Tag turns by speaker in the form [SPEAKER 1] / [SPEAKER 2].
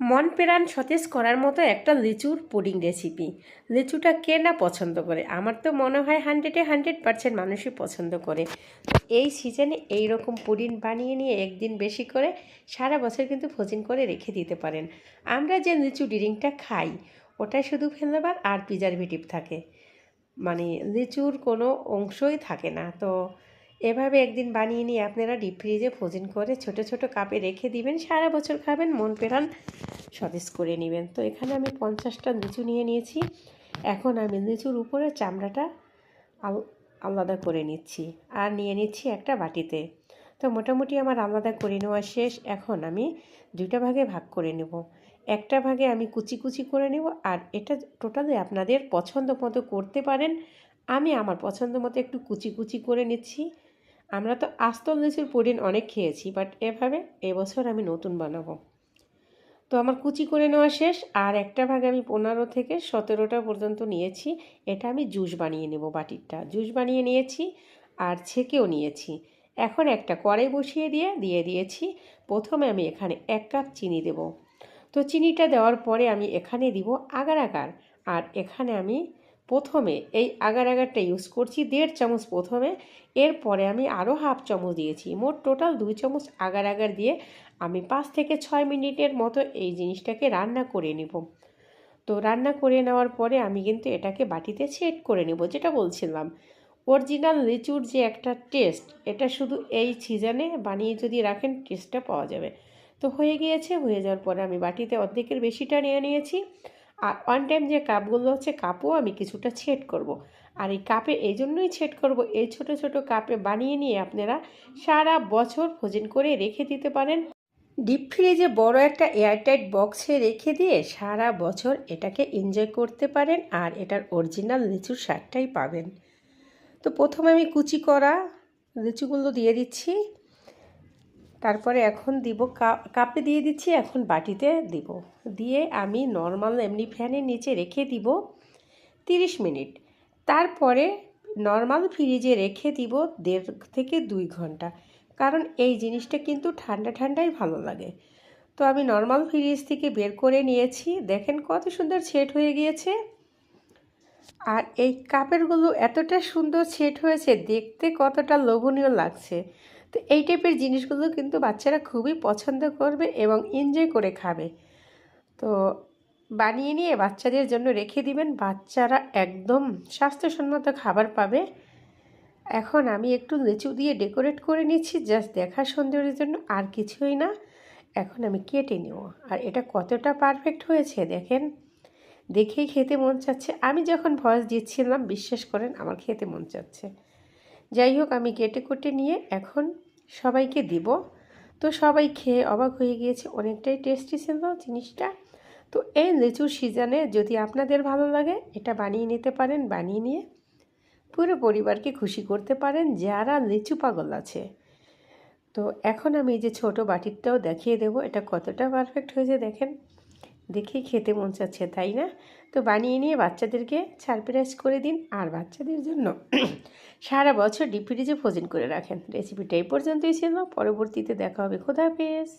[SPEAKER 1] মন প্রাণ সতেজ করার মতো একটা লিচুর পুডিং রেসিপি লিচুটা কে না পছন্দ করে? আমার তো মনে হয় হান্ড্রেডে হান্ড্রেড পার্সেন্ট মানুষই পছন্দ করে। এই সিজনে এই রকম পুডিং বানিয়ে নিয়ে একদিন বেশি করে সারা বছর কিন্তু ফোজিং করে রেখে দিতে পারেন। আমরা যে লিচু ডিরিংটা খাই ওটাই শুধু ফেলবার আর প্রিজারভেটিভ থাকে। মানে লিচুর কোনো অংশই থাকে না। তো এভাবে একদিন বানিয়ে নিয়ে আপনারা ডিপ ফ্রিজে ফ্রোজেন করে ছোট ছোট কাপে রেখে দিবেন। সারা বছর খাবেন, মন পেরান সতেজ করে নেবেন। তো এখানে আমি পঞ্চাশটা লিচু নিয়ে নিয়েছি। এখন আমি লিচুর উপরে চামড়াটা আলাদা করে নিচ্ছি আর নিয়ে নিচ্ছি একটা বাটিতে। তো মোটামুটি আমার আলাদা করে নেওয়া শেষ। এখন আমি দুইটা ভাগে ভাগ করে নেব। একটা ভাগে আমি কুচি কুচি করে নেব আর এটা টোটালি আপনাদের পছন্দ মতো করতে পারেন। আমি আমার পছন্দ মতো একটু কুচি কুচি করে নিচ্ছি। আমরা তো আস্ত লিচুর পুডিং অনেক খেয়েছি বাট এভাবে এবছর আমি নতুন বানাবো। তো আমার কুচি করে নেওয়া শেষ, আর একটা ভাগে আমি পনেরো থেকে সতেরোটা পর্যন্ত নিয়েছি। এটা আমি জুস বানিয়ে নেব বাটিরটা। জুস বানিয়ে নিয়েছি, আর ছেঁকেও নিয়েছি। এখন একটা কড়াই বসিয়ে দিয়ে দিয়ে দিয়েছি। প্রথমে আমি এখানে এক কাপ চিনি দেব। তো চিনিটা দেওয়ার পরে আমি এখানে দিব আগার আগার, আর এখানে আমি প্রথমে এই আগার আগারটা ইউজ করছি, দেড় চামচ প্রথমে, এরপরে আমি আরও হাফ চামচ দিয়েছি। মোট টোটাল দুই চামচ আগার আগার দিয়ে আমি পাঁচ থেকে ছয় মিনিটের মতো এই জিনিসটাকে রান্না করে নিব। তো রান্না করে নেওয়ার পরে আমি কিন্তু এটাকে বাটিতে সেট করে নেব, যেটা বলছিলাম। অরিজিনাল লিচুর যে একটা টেস্ট এটা শুধু এই সিজনে বানিয়ে যদি রাখেন টেস্টটা পাওয়া যাবে। তো হয়ে গিয়েছে, হয়ে যাওয়ার পরে আমি বাটিতে অর্ধেকের বেশিটা নিয়ে নিয়েছি। আর ওয়ান টাইম যে কাপগুলো হচ্ছে কাপও আমি কিছুটা ছেট করব। আর এই কাপে এই জন্যই ছেট করব, এই ছোট ছোট কাপে বানিয়ে নিয়ে আপনারা সারা বছর ভোজন করে রেখে দিতে পারেন। ডিপ ফ্রিজে বড় একটা এয়ারটাইট বক্সে রেখে দিয়ে সারা বছর এটাকে এনজয় করতে পারেন আর এটার অরিজিনাল লিচুর স্বাদটাই পাবেন। তো প্রথমে আমি কুচি করা লিচুগুলো দিয়ে দিচ্ছি। তারপরে এখন দিব কাপে দিয়ে দিচ্ছি, এখন বাটিতে দিব। দিয়ে আমি নর্মাল এমনি ফ্যানের নিচে রেখে দিব তিরিশ মিনিট। তারপরে নর্মাল ফ্রিজে রেখে দিব দেড় থেকে দুই ঘণ্টা। কারণ এই জিনিসটা কিন্তু ঠান্ডা ঠান্ডাই ভালো লাগে। তো আমি নর্মাল ফ্রিজ থেকে বের করে নিয়েছি। দেখেন কত সুন্দর সেট হয়ে গিয়েছে। আর এই কাপেরগুলো এতটা সুন্দর সেট হয়েছে, দেখতে কতটা লোভনীয় লাগছে। তো এই টাইপের জিনিসগুলো কিন্তু বাচ্চারা খুবই পছন্দ করবে এবং এনজয় করে খাবে। তো বানিয়ে নিয়ে বাচ্চাদের জন্য রেখে দিবেন। বাচ্চারা একদম স্বাস্থ্যসম্মত খাবার পাবে। এখন আমি একটু লিচু দিয়ে ডেকোরেট করে নিচ্ছি। জাস্ট দেখার সৌন্দর্যের জন্য, আর কিছুই না। এখন আমি কেটে নেব। আর এটা কতটা পারফেক্ট হয়েছে দেখেন। দেখেই খেতে মন চাচ্ছে। আমি যখন ভয়েস দিচ্ছিলাম, বিশ্বাস করেন, আমার খেতে মন চাচ্ছে। যাই হোক, আমি কেটে কুটে নিয়ে এখন সবাইকে দিব। তো সবাই খেয়ে অবাক হয়ে গিয়েছে, অনেকটাই টেস্টি ছিল জিনিসটা। তো এই লিচুর সিজনে যদি আপনাদের ভালো লাগে, এটা বানিয়ে নিতে পারেন, বানিয়ে নিয়ে পুরো পরিবারকে খুশি করতে পারেন, যারা লিচু পাগল আছে। তো এখন আমি এই যে ছোটো বাটিরটাও দেখিয়ে দেবো, এটা কতটা পারফেক্ট হয়েছে দেখেন। দেখেই খেতে মন চাচ্ছে, তাই না? তো বানিয়ে নিয়ে বাচ্চাদেরকে সারপ্রাইজ করে দিন আর বাচ্চাদের জন্য। সারা বছর ডিপ ফ্রিজে ফোজেন করে রাখেন। রেসিপিটা এই পর্যন্তই ছিল। পরবর্তীতে দেখা হবে। খোদা হাফেজ।